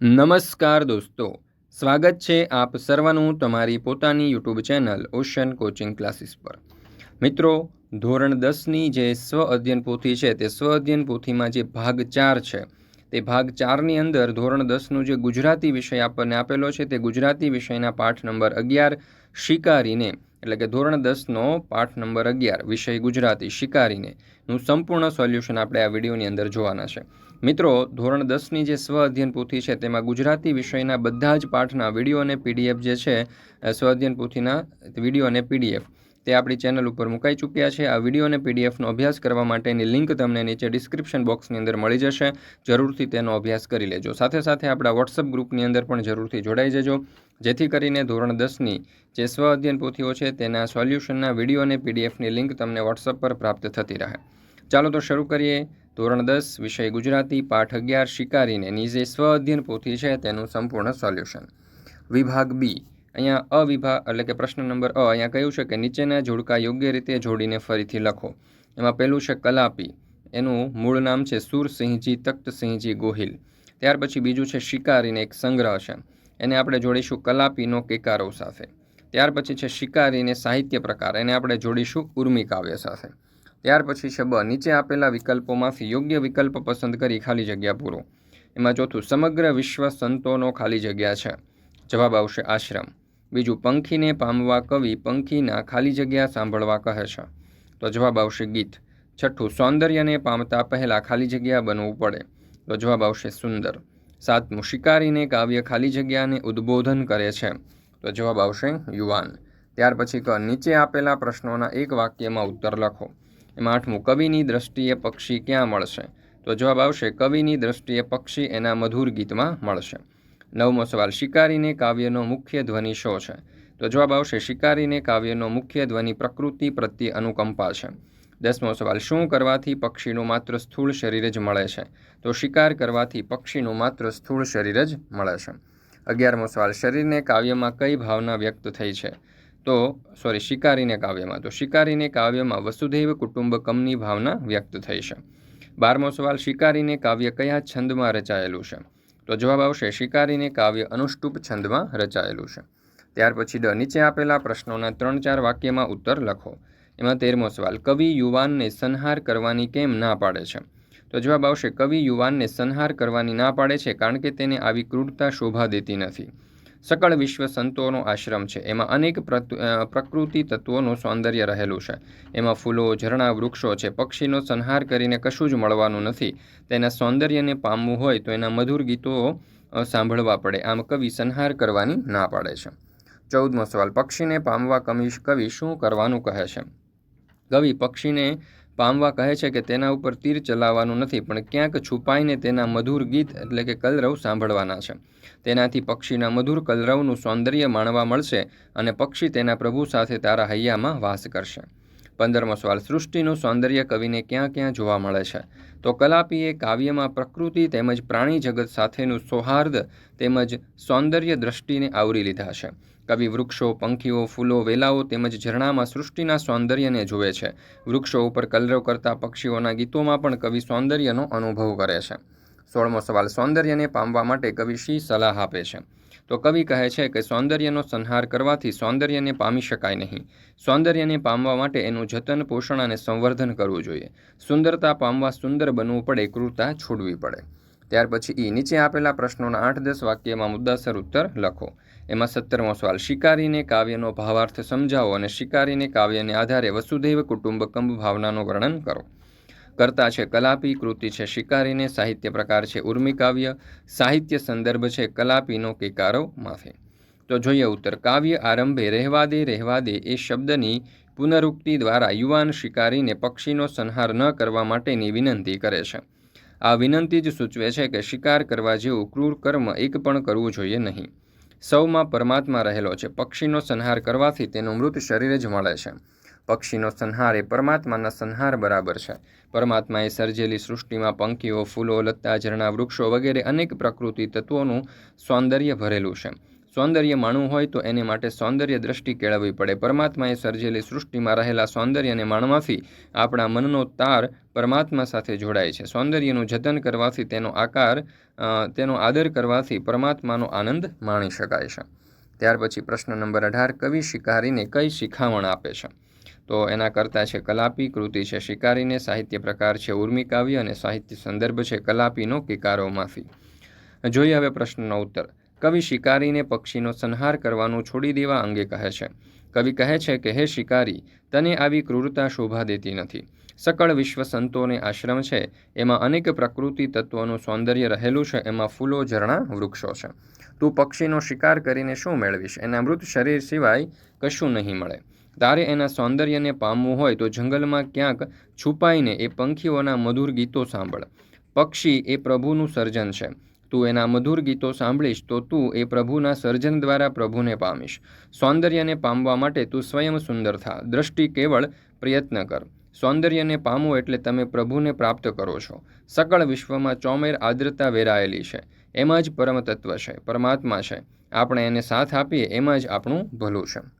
નમસ્કાર દોસ્તો, સ્વાગત છે આપ સર્વનું તમારી પોતાની YouTube channel Ocean coaching classes પર. મિત્રો, ધોરણ દસની જે સ્વ અધ્યયન પોથી છે તે સ્વ અધ્યયન પોથીમાં જે ભાગ ચાર છે, તે ભાગ ચારની અંદર ધોરણ દસનું જે ગુજરાતી વિષય આપણને આપેલો છે તે ગુજરાતી વિષયના પાઠ નંબર અગિયાર શિકારીને એટલે કે ધોરણ દસનો પાઠ નંબર અગિયાર, વિષય ગુજરાતી, શિકારીને. નું સંપૂર્ણ સોલ્યુશન આપણે આ વિડીયોની અંદર જોવાના છે. મિત્રો, ધોરણ દસની જે સ્વ અધ્યયન પોથી છે, તેમાં ગુજરાતી વિષયના બધા જ પાઠના વીડિયો અને પીડીએફ જે છે સ્વ અધ્યયન પોથીના વીડિયો અને પીડીએફ. તે આપણી ચેનલ ઉપર મુકાઈ ચૂક્યા છે. આ વીડિયો પીડીએફનો અભ્યાસ કરવા માટેની લિંક તમને નીચે ડિસ્ક્રિપ્શન બોક્સની અંદર મળી જશે. જરૂરથી તેનો અભ્યાસ કરી લેજો. સાથે સાથે આપણા વોટ્સઅપ ગ્રુપની અંદર પણ જરૂરથી જોડાઈ જજો. જેથી કરીને ધોરણ દસની જે સ્વ અધ્યયન પોથીઓ છે તેના સોલ્યુશનના વીડિયો અને પીડીએફની લિંક તમને વોટ્સઅપ પર પ્રાપ્ત થતી રહે. ચાલો તો શરૂ કરીએ. ધોરણ દસ, વિષય ગુજરાતી, પાઠ અગિયાર, શિકારીને ની જે સ્વ અધ્યયન પોથી છે તેનું સંપૂર્ણ સોલ્યુશન. વિભાગ બી. અહીંયા અવિભા એટલે કે પ્રશ્ન નંબર અ અહીંયા કહ્યું છે કે નીચેના જોડકા યોગ્ય રીતે જોડીને ફરીથી લખો. એમાં પહેલું છે કલાપી. એનું મૂળ નામ છે સુરસિંહજી તખ્તસિંહજી ગોહિલ. ત્યાર પછી બીજું છે શિકારીને એક સંગ્રહ છે. એને આપણે જોડીશું કલાપીનો કેકારો સાથે. ત્યાર પછી છે શિકારીને સાહિત્ય પ્રકાર. એને આપણે જોડીશું ઉર્મી કાવ્ય સાથે. ત્યાર પછી છે બ. નીચે આપેલા વિકલ્પોમાંથી યોગ્ય વિકલ્પ પસંદ કરી ખાલી જગ્યા પૂરો. એમાં ચોથું, સમગ્ર વિશ્વ સંતોનો ખાલી જગ્યા છે. જવાબ આવશે આશ્રમ. બીજું પંખીને પામવા કવિ પંખીના ખાલી જગ્યા સાંભળવા કહે છે. તો જવાબ આવશે ગીત. છઠ્ઠું, સૌંદર્યને પામતા પહેલાં ખાલી જગ્યા બનવું પડે. તો જવાબ આવશે સુંદર. સાતમું, શિકારીને કાવ્ય ખાલી જગ્યાને ઉદ્બોધન કરે છે. તો જવાબ આવશે યુવાન. ત્યાર પછી ક, નીચે આપેલા પ્રશ્નોના એક વાક્યમાં ઉત્તર લખો. એમાં આઠમું, કવિની દ્રષ્ટિએ પક્ષી ક્યાં મળશે? તો જવાબ આવશે, કવિની દ્રષ્ટિએ પક્ષી એના મધુર ગીતમાં મળશે. નવમો સવાલ, શિકારીને કાવ્યનો મુખ્ય ધ્વનિ શો છે? તો જવાબ આવશે, શિકારીને કાવ્યનો મુખ્ય ધ્વનિ પ્રકૃતિ પ્રત્યે અનુકંપા છે. દસમો સવાલ, શું કરવાથી પક્ષીનું માત્ર સ્થૂળ શરીર જ મળે છે? તો શિકાર કરવાથી પક્ષીનું માત્ર સ્થૂળ શરીર જ મળે છે. અગિયારમો સવાલ, શરીરને કાવ્યમાં કઈ ભાવના વ્યક્ત થઈ છે? તો, સોરી, શિકારીને કાવ્યમાં. તો શિકારીને કાવ્યમાં વસુધૈવ કુટુંબકમની ભાવના વ્યક્ત થઈ છે. બારમો સવાલ, શિકારીને કાવ્ય કયા છંદમાં રચાયેલું છે? તો જવાબ આવશે, શિકારીને કાવ્ય અનુષ્ટુપ છંદમાં રચાયેલું છે. ત્યાર પછી ડ, નીચે આપેલા પ્રશ્નોના ત્રણ ચાર વાક્યમાં ઉત્તર લખો. એમાં તેરમો સવાલ, કવિ યુવાનને સંહાર કરવાની કેમ ના પાડે છે? તો જવાબ આવશે, કવિ યુવાનને સંહાર કરવાની ના પાડે છે કારણ કે તેને આવી ક્રૂરતા શોભા દેતી નથી. સકળ વિશ્વ સંતોનો આશ્રમ છે. એમાં અનેક પ્રકૃતિ તત્વોનું સૌંદર્ય રહેલું છે. એમાં ફૂલો, ઝરણા, વૃક્ષો છે. પક્ષીનો સંહાર કરીને કશું જ મળવાનું નથી. તેના સૌંદર્યને પામવું હોય તો એના મધુર ગીતો સાંભળવા પડે. આમ કવિ સંહાર કરવાની ના પાડે છે. ચૌદમો સવાલ, પક્ષીને પામવા કવિ શું કરવાનું કહે છે? કવિ, પક્ષીને પામવા કહે છે કે તેના ઉપર તીર ચલાવવાનું નથી, પણ ક્યાંક છુપાઈને તેના મધુર ગીત એટલે કે કલરવ સાંભળવાના છે. તેનાથી પક્ષીના મધુર કલરવનું સૌંદર્ય માણવા મળશે અને પક્ષી તેના પ્રભુ સાથે તારા હૈયામાં વાસ કરશે. પંદરમો સવાલ. સૃષ્ટિનું સૌંદર્ય કવિને ક્યાં ક્યાં જોવા મળે છે? તો કલાપીએ કાવ્યમાં પ્રકૃતિ તેમજ પ્રાણી જગત સાથેનું સૌહાર્દ તેમજ સૌંદર્ય દ્રષ્ટિને આવરી લીધા છે. કવિ વૃક્ષો, પંખીઓ, ફૂલો, વેલાઓ તેમજ ઝરણામાં સૃષ્ટિના સૌંદર્યને જુએ છે. વૃક્ષો ઉપર કલરવ કરતા પક્ષીઓના ગીતોમાં પણ કવિ સૌંદર્યનો અનુભવ કરે છે. સોળમો સવાલ. સૌંદર્યને પામવા માટે કવિ શી સલાહ આપે છે? તો કવિ કહે છે કે સૌંદર્યનો સંહાર કરવાથી સૌંદર્યને પામી શકાય નહીં. સૌંદર્યને પામવા માટે એનું જતન, પોષણ અને સંવર્ધન કરવું જોઈએ. સુંદરતા પામવા સુંદર બનવું પડે, ક્રૂરતા છોડવી પડે. ત્યાર પછી ઈ નીચે આપેલા પ્રશ્નોના આઠ દસ વાક્યમાં મુદ્દાસર ઉત્તર લખો. એમાં સત્તરમો સવાલ, શિકારીને કાવ્યનો ભાવાર્થ સમજાવો અને શિકારીને કાવ્યને આધારે વસુધૈવ કુટુંબકમ ભાવનાનું વર્ણન કરો. કરતા છે કલાપી કૃતિ છે શિકારીને સાહિત્ય પ્રકાર છે ઉર્મી કાવ્ય, સાહિત્ય સંદર્ભ છે કલાપીનો કિકારો માફે. તો જોઈએ ઉત્તર, કાવ્ય આરંભે રહેવા દે રહેવા દે એ શબ્દની પુનરુક્તિ દ્વારા યુવાન શિકારીને પક્ષીનો સંહાર ન કરવા માટેની વિનંતી કરે છે. આ વિનંતી જ સૂચવે છે કે શિકાર કરવા જેવું ક્રૂર કર્મ એક પણ કરવું જોઈએ નહીં. સૌમાં પરમાત્મા રહેલો છે, પક્ષીનો સંહાર કરવાથી તેનું મૃત શરીર જ મળે છે. પક્ષીનો સંહાર એ પરમાત્માના સંહાર બરાબર છે. પરમાત્માએ સર્જેલી સૃષ્ટિમાં પંખીઓ, ફૂલો લત્તા ઝરણા, વૃક્ષો વગેરે અનેક પ્રકૃતિ તત્વોનું સૌંદર્ય ભરેલું છે. સૌંદર્ય માણવું હોય તો એને માટે સૌંદર્ય દ્રષ્ટિ કેળવવી પડે. પરમાત્માએ સર્જેલી સૃષ્ટિમાં રહેલા સૌંદર્યને માણવાથી આપણા મનનો તાર પરમાત્મા સાથે જોડાય છે. સૌંદર્યનું જતન કરવાથી તેનો આકાર તેનો આદર કરવાથી પરમાત્માનો આનંદ માણી શકાય છે. ત્યાર પછી પ્રશ્ન નંબર અઢાર, કવિ શિકારીને કઈ શિખામણ આપે છે? તો એના કરતાં છે કલાપી કૃતિ છે શિકારીને સાહિત્ય પ્રકાર છે ઉર્મી કાવ્ય અને સાહિત્ય સંદર્ભ છે કલાપીનો કિકારો માફી. જોઈએ હવે પ્રશ્નનો ઉત્તર. કવિ શિકારીને પક્ષીનો સંહાર કરવાનું છોડી દેવા અંગે કહે છે. કવિ કહે છે કે, હે શિકારી, તને આવી ક્રૂરતા શોભા દેતી નથી. સકળ વિશ્વ સંતોને આશ્રમ છે. એમાં અનેક પ્રકૃતિ તત્વોનું સૌંદર્ય રહેલું છે. એમાં ફૂલો, ઝરણા, વૃક્ષો છે. તું પક્ષીનો શિકાર કરીને શું મેળવીશ? એના મૃત શરીર સિવાય કશું નહીં મળે. તારે એના સૌંદર્યને પામવું હોય તો જંગલમાં ક્યાંક છુપાઈને એ પંખીઓના મધુર ગીતો સાંભળ. પક્ષી એ પ્રભુનું સર્જન છે. તું એના મધુર ગીતો સાંભળીશ તો તું એ પ્રભુના સર્જન દ્વારા પ્રભુને પામીશ. સૌંદર્યને પામવા માટે તું સ્વયં સુંદર થા. દ્રષ્ટિ કેવળ પ્રયત્ન કર. સૌંદર્યને પામવું એટલે તમે પ્રભુને પ્રાપ્ત કરો છો. સકળ વિશ્વમાં ચોમેર આદ્રતા વેરાયેલી છે. એમાં જ પરમતત્વ છે. પરમાત્મા છે. આપણે એને સાથ આપીએ એમાં જ આપણું ભલું છે.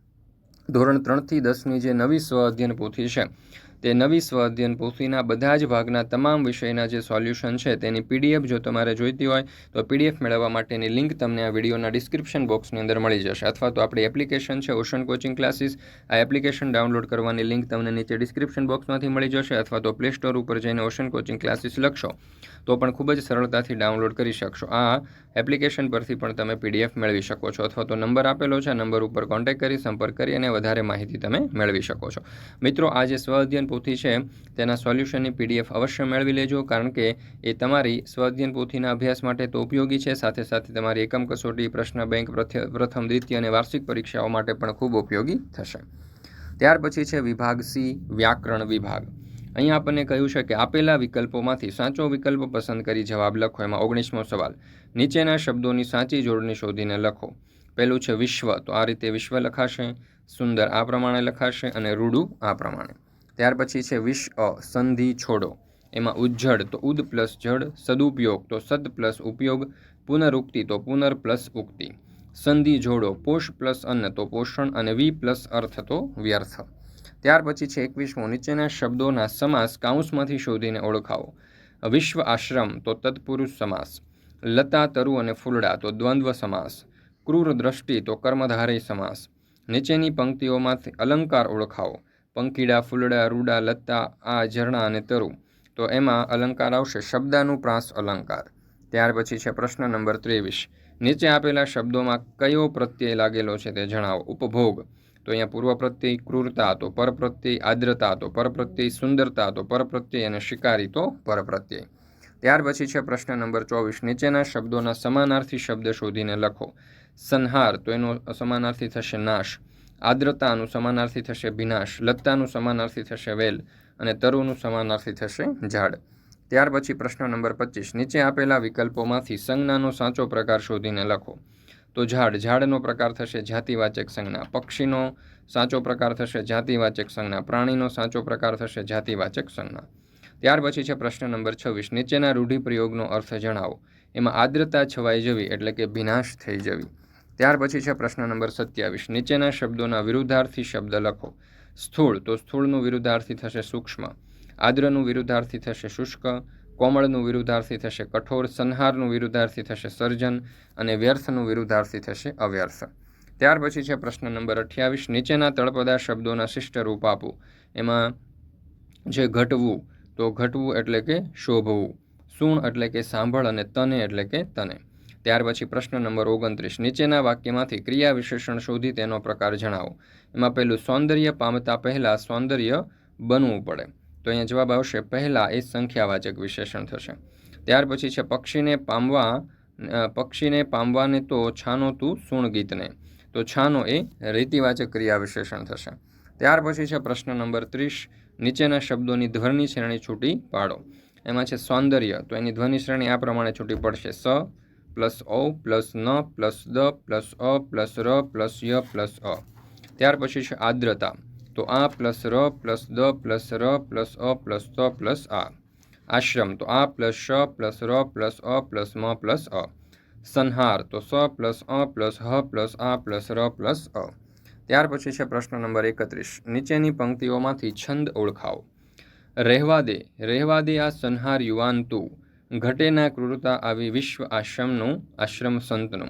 ધોરણ ત્રણથી દસની જે નવી સ્વ અધ્યયન પોથી છે તે નવી સ્વ પોથીના બધા જ ભાગના તમામ વિષયના જે સોલ્યુશન છે તેની પીડીએફ જો તમારે જોઈતી હોય, તો પીડીએફ મેળવવા માટેની લિંક તમને આ વિડીયોના ડિસ્ક્રિપ્શન બોક્સની અંદર મળી જશે. અથવા તો આપણી એપ્લિકેશન છે ઓશન કોચિંગ ક્લાસીસ, આ એપ્લિકેશન ડાઉનલોડ કરવાની લિંક તમને નીચે ડિસ્ક્રિપ્શન બોક્સમાંથી મળી જશે, અથવા તો પ્લે સ્ટોર ઉપર જઈને ઓશન કોચિંગ ક્લાસીસ લખશો, તો પણ ખૂબ જ સરળતાથી ડાઉનલોડ કરી શકશો. આ એપ્લિકેશન પરથી પણ તમે પીડીએફ મેળવી શકો છો, અથવા તો નંબર આપેલો છે નંબર ઉપર કોન્ટેક્ટ કરી સંપર્ક કરી અને વધારે માહિતી તમે મેળવી શકો છો. મિત્રો આજે સ્વ પોથી છે, તેના સોલ્યુશનની પીડીએફ અવશ્ય મેળવી લેજો, કારણ કે એ તમારી સ્વાધ્યન પોથીના અભ્યાસ માટે તો ઉપયોગી છે. સાથે સાથે તમારી એકમ કસોટી, પ્રશ્ન બેંક પ્રથમ, દ્વિતીય અને વાર્ષિક પરીક્ષાઓ માટે પણ ખૂબ ઉપયોગી થશે. ત્યાર પછી છે વિભાગ સી, વ્યાકરણ વિભાગ. અહીંયા આપણને કહ્યું છે કે આપેલા વિકલ્પોમાંથી સાચો વિકલ્પ પસંદ કરી જવાબ લખો. એમાં ઓગણીસમો સવાલ, નીચેના શબ્દોની સાચી જોડણી શોધીને લખો. પહેલું છે વિશ્વ, તો આ રીતે વિશ્વ લખાશે, સુંદર આ પ્રમાણે લખાશે અને રૂડું આ પ્રમાણે. ત્યાર પછી છે વિશ અ, સંધિ છોડો. એમાં ઉજ્જડ તો ઉદ પ્લસ જડ, સદુપયોગ તો સદ પ્લસ ઉપયોગ, પુનરુક્તિ તો પુનર પ્લસ ઉક્તિ. સંધિ જોડો પોષ પ્લસ અન્ન તો પોષણ અને વી પ્લસ અર્થ તો વ્યર્થ. ત્યાર પછી છે એકવીસમો, નીચેના શબ્દોના સમાસ કાઉન્સમાંથી શોધીને ઓળખાવો. વિશ્વ આશ્રમ તો તત્પુરુષ સમાસ. લતા, તરુ અને ફૂલડા તો દ્વંદ્વ સમાસ. ક્રૂર દ્રષ્ટિ તો કર્મધારય સમાસ. નીચેની પંક્તિઓમાંથી અલંકાર ઓળખાવો. પંખીડા, ફૂલડા, રૂડા, લતા, આ ઝરણા અને તરુ. તો એમાં અલંકાર આવશે શબ્દાનુપ્રાસ અલંકાર. ત્યાર પછી છે પ્રશ્ન નંબર ત્રેવીસ. નીચે આપેલા શબ્દોમાં કયો પ્રત્યય લાગેલો છે તે જણાવો. ઉપભોગ. તો અહીંયા પૂર્વ પ્રત્યય, ક્રૂરતા હતો પરપ્રત્યય આદ્રતા હતો પરપ્રત્યય સુંદરતા હતો પરપ્રત્યય અને શિકારી, તો પરપ્રત્યય ત્યાર પછી છે પ્રશ્ન નંબર ચોવીસ. નીચેના શબ્દોના સમાનાર્થી શબ્દ શોધીને લખો. સંહાર. તો એનો સમાનાર્થી થશે નાશ. આદ્રતાનું સમાનાર્થી થશે વિનાશ લત્તાનું સમાનાર્થી થશે વેલ અને તરુનું સમાનાર્થી થશે ઝાડ. ત્યાર પછી પ્રશ્ન નંબર પચીસ. નીચે આપેલા વિકલ્પોમાંથી સંજ્ઞાનો સાચો પ્રકાર શોધીને લખો. તો ઝાડ, ઝાડનો પ્રકાર થશે જાતિવાચક સંજ્ઞા. પક્ષીનો સાચો પ્રકાર થશે જાતિવાચક સંજ્ઞા. પ્રાણીનો સાચો પ્રકાર થશે જાતિવાચક સંજ્ઞા. ત્યાર પછી છે પ્રશ્ન નંબર છવ્વીસ. નીચેના રૂઢિપ્રયોગનો અર્થ જણાવો. એમાં આદ્રતા છવાઈ જવી એટલે કે વિનાશ થઈ જવી. ત્યાર પછી છે પ્રશ્ન નંબર સત્યાવીસ. નીચેના શબ્દોના વિરુદ્ધાર્થી શબ્દ લખો. સ્થૂળ, તો સ્થૂળનું વિરુદ્ધાર્થી થશે સૂક્ષ્મ. આદ્રનું વિરુદ્ધાર્થી થશે શુષ્ક. કોમળનું વિરુદ્ધાર્થી થશે કઠોર. સંહારનું વિરુદ્ધાર્થી થશે સર્જન. અને વ્યર્થનું વિરુદ્ધાર્થી થશે અવ્યર્થ. ત્યાર પછી છે પ્રશ્ન નંબર અઠ્યાવીસ. નીચેના તળપદા શબ્દોના શિષ્ટ રૂપ આપવું એમાં જે ઘટવું, તો ઘટવું એટલે કે શોભવું. સૂણ એટલે કે સાંભળ અને તને એટલે કે તને. ત્યાર પછી પ્રશ્ન નંબર ઓગણત્રીસ. નીચેના વાક્યમાંથી ક્રિયા વિશેષણ શોધી તેનો પ્રકાર જણાવો. એમાં પહેલું, સૌંદર્ય પામતા પહેલાં સૌંદર્ય બનવું પડે. તો અહીંયા જવાબ આવશે, પહેલાં એ સંખ્યાવાચક વિશેષણ થશે. ત્યાર પછી છે, પક્ષીને પામવા પક્ષીને પામવાને તો છાનો તું સુણ ગીતને તો છાનો એ રીતિવાચક ક્રિયા વિશેષણ થશે. ત્યાર પછી છે, પ્રશ્ન નંબર ત્રીસ. નીચેના શબ્દોની ધ્વનિ શ્રેણી છૂટી પાડો. એમાં છે, સૌંદર્ય. તો એની ધ્વનિ શ્રેણી આ પ્રમાણે છૂટી પડશે. સ પ્લસ ઓ, પ્લસ ન, પ્લસ દ, પ્લસ અ, પ્લસ ર, પ્લસ ય, પ્લસ અ. ત્યાર પછી છે આદ્રતા. તો આ પ્લસ ર, પ્લસ દ, પ્લસ ર, પ્લસ અ, પ્લસ ત, પ્લસ આ. આશ્રમ. તો આ પ્લસ શ, પ્લસ ર, પ્લસ અ, પ્લસ મ, પ્લસ અ. સંહાર. તો સ પ્લસ અ, પ્લસ હ, પ્લસ આ, પ્લસ ર, પ્લસ અ. ત્યાર પછી છે પ્રશ્ન નંબર એકત્રીસ. નીચેની પંક્તિઓમાંથી છંદ ઓળખાવો. રહેવા દે. રહેવા દે આ સંહાર યુવાન તું. ઘટેના ક્રૂરતા આવી વિશ્વ આશ્રમનું, આશ્રમ સંતનું.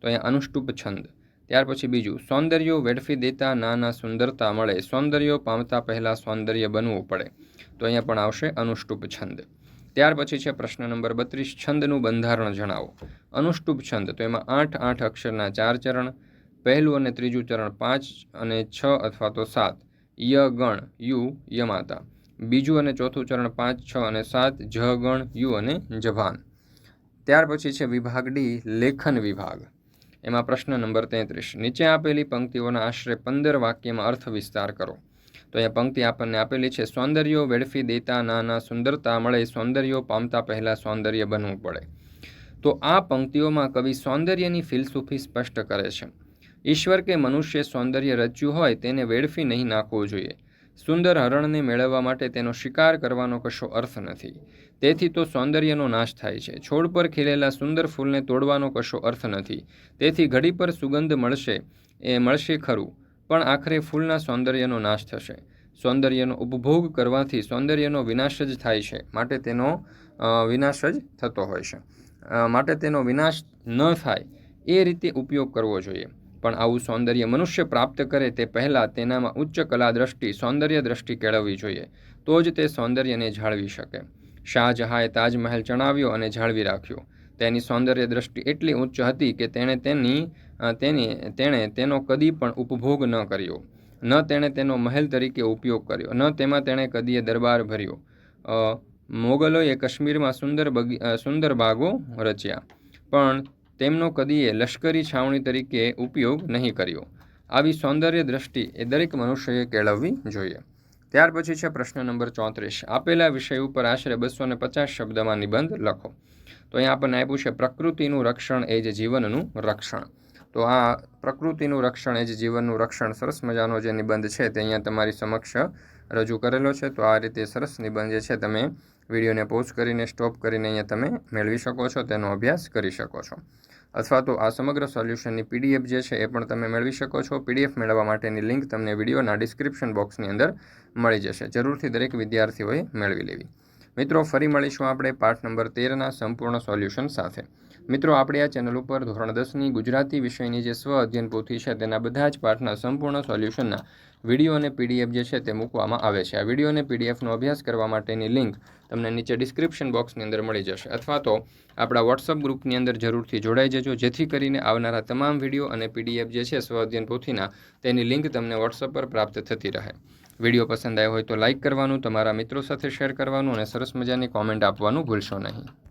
તો અહીંયા અનુષ્ટુપ છંદ. ત્યાર પછી બીજું, સૌંદર્યો વેડફી દેતા નાના સુંદરતા મળે. સૌંદર્યો પામતા પહેલાં સૌંદર્ય બનવું પડે. તો અહીંયા પણ આવશે અનુષ્ટુપ છંદ. ત્યાર પછી છે પ્રશ્ન નંબર બત્રીસ, છંદનું બંધારણ જણાવો. અનુષ્ટુપ છંદ. તો એમાં આઠ આઠ અક્ષરના ચાર ચરણ, પહેલું અને ત્રીજું ચરણ પાંચ અને છ અથવા તો સાત. ય ગણ, યુ યમાતા બીજું અને ચોથું ચરણ પાંચ, છ અને સાત, જ, ગણ, યુ અને જભાન ત્યાર પછી છે વિભાગ ડી, લેખન વિભાગ. એમાં પ્રશ્ન નંબર તેત્રીસ. નીચે આપેલી પંક્તિઓના આશરે પંદર વાક્યમાં અર્થ વિસ્તાર કરો. તો અહીંયા પંક્તિ આપણને આપેલી છે સૌંદર્યો વેડફી દેતા નાના સુંદરતા મળે સૌંદર્યો પામતા પહેલાં સૌંદર્ય બનવું પડે. તો આ પંક્તિઓમાં કવિ સૌંદર્યની ફિલસૂફી સ્પષ્ટ કરે છે. ઈશ્વર કે મનુષ્ય સૌંદર્ય રચ્યું હોય, તેને વેડફી નહીં નાખવું જોઈએ. સુંદર હરણને મેળવવા માટે તેનો શિકાર કરવાનો કશો અર્થ નથી. તેથી તો સૌંદર્યનો નાશ થાય છે. છોડ પર ખીલેલા સુંદર ફૂલને તોડવાનો કશો અર્થ નથી. તેથી ઘડી પર સુગંધ મળશે એ મળશે ખરું, પણ આખરે ફૂલના સૌંદર્યનો નાશ થશે. સૌંદર્યનો ઉપભોગ કરવાથી સૌંદર્યનો વિનાશ જ થાય છે. માટે તેનો વિનાશ જ થતો હોય છે. માટે તેનો વિનાશ ન થાય એ રીતે ઉપયોગ કરવો જોઈએ. પણ આવું સૌંદર્ય મનુષ્ય પ્રાપ્ત કરે તે પહેલાં તેનામાં ઉચ્ચ કલા દ્રષ્ટિ સૌંદર્ય દ્રષ્ટિ કેળવવી જોઈએ, તો જ તે સૌંદર્યને જાળવી શકે. શાહજહાંએ તાજમહેલ ચણાવ્યો અને જાળવી રાખ્યો. તેની સૌંદર્ય દ્રષ્ટિ એટલી ઉચ્ચ હતી કે તેણે તેની તેની, તેણે તેનો કદી પણ ઉપભોગ ન કર્યો. ન તેણે તેનો મહેલ તરીકે ઉપયોગ કર્યો. ન તેમાં તેણે કદીએ દરબાર ભર્યો. મોગલોએ કાશ્મીરમાં સુંદર બગી સુંદર બાગો રચ્યા. પણ તેમનો કદીએ લશ્કરી છાવણી તરીકે ઉપયોગ નહીં કર્યો. આવી સૌંદર્ય દ્રષ્ટિ એ દરેક મનુષ્યએ કેળવવી જોઈએ. ત્યાર પછી છે પ્રશ્ન નંબર ચોત્રીસ. આપેલા વિષય ઉપર આશરે બસો ને પચાસ શબ્દમાં નિબંધ લખો. તો અહીંયા આપણને આપ્યું છે પ્રકૃતિનું રક્ષણ એ જ જીવનનું રક્ષણ. તો આ પ્રકૃતિનું રક્ષણ એ જ જીવનનું રક્ષણ સરસ મજાનો જે નિબંધ છે તે અહીંયા તમારી સમક્ષ રજૂ કરેલો છે. તો આ રીતે સરસ નિબંધ જે છે તમે વિડીયોને પોઝ કરીને સ્ટોપ કરીને અહીંયા તમે મેળવી શકો છો, તેનો અભ્યાસ કરી શકો છો. અથવા તો આ સમગ્ર સોલ્યુશનની પીડીએફ જે છે એ પણ તમે મેળવી શકો છો. પીડીએફ મેળવવા માટેની લિંક તમને વિડીયોના ડિસ્ક્રિપ્શન બોક્સની અંદર મળી જશે. જરૂરથી દરેક વિદ્યાર્થીઓએ મેળવી લેવી. મિત્રો, ફરી મળીશું આપણે પાઠ નંબર તેરના સંપૂર્ણ સોલ્યુશન સાથે. મિત્રો, આપણે આ ચેનલ ઉપર ધોરણ દસની ગુજરાતી વિષયની જે સ્વ અધ્યયન પોથી છે, તેના બધા જ પાઠના સંપૂર્ણ સોલ્યુશનના વીડિયો અને પીડીએફ જે છે, તે મૂકવામાં આવે છે. આ વીડિયો અને પીડીએફનો અભ્યાસ કરવા માટેની લિંક તમને નીચે ડિસ્ક્રિપ્શન બોક્સની અંદર મળી જશે. અથવા તો આપણા વોટ્સઅપ ગ્રુપની અંદર જરૂરથી જોડાઈ જજો, જેથી કરીને આવનારા તમામ વીડિયો અને પીડીએફ જે છે સ્વઅધ્યયન પોથીના, તેની લિંક તમને વોટ્સઅપ પર પ્રાપ્ત થતી રહે. વીડિયો પસંદ આવ્યો હોય તો લાઇક કરવાનું, તમારા મિત્રો સાથે શેર કરવાનું અને સરસ મજાની કોમેન્ટ આપવાનું ભૂલશો નહીં.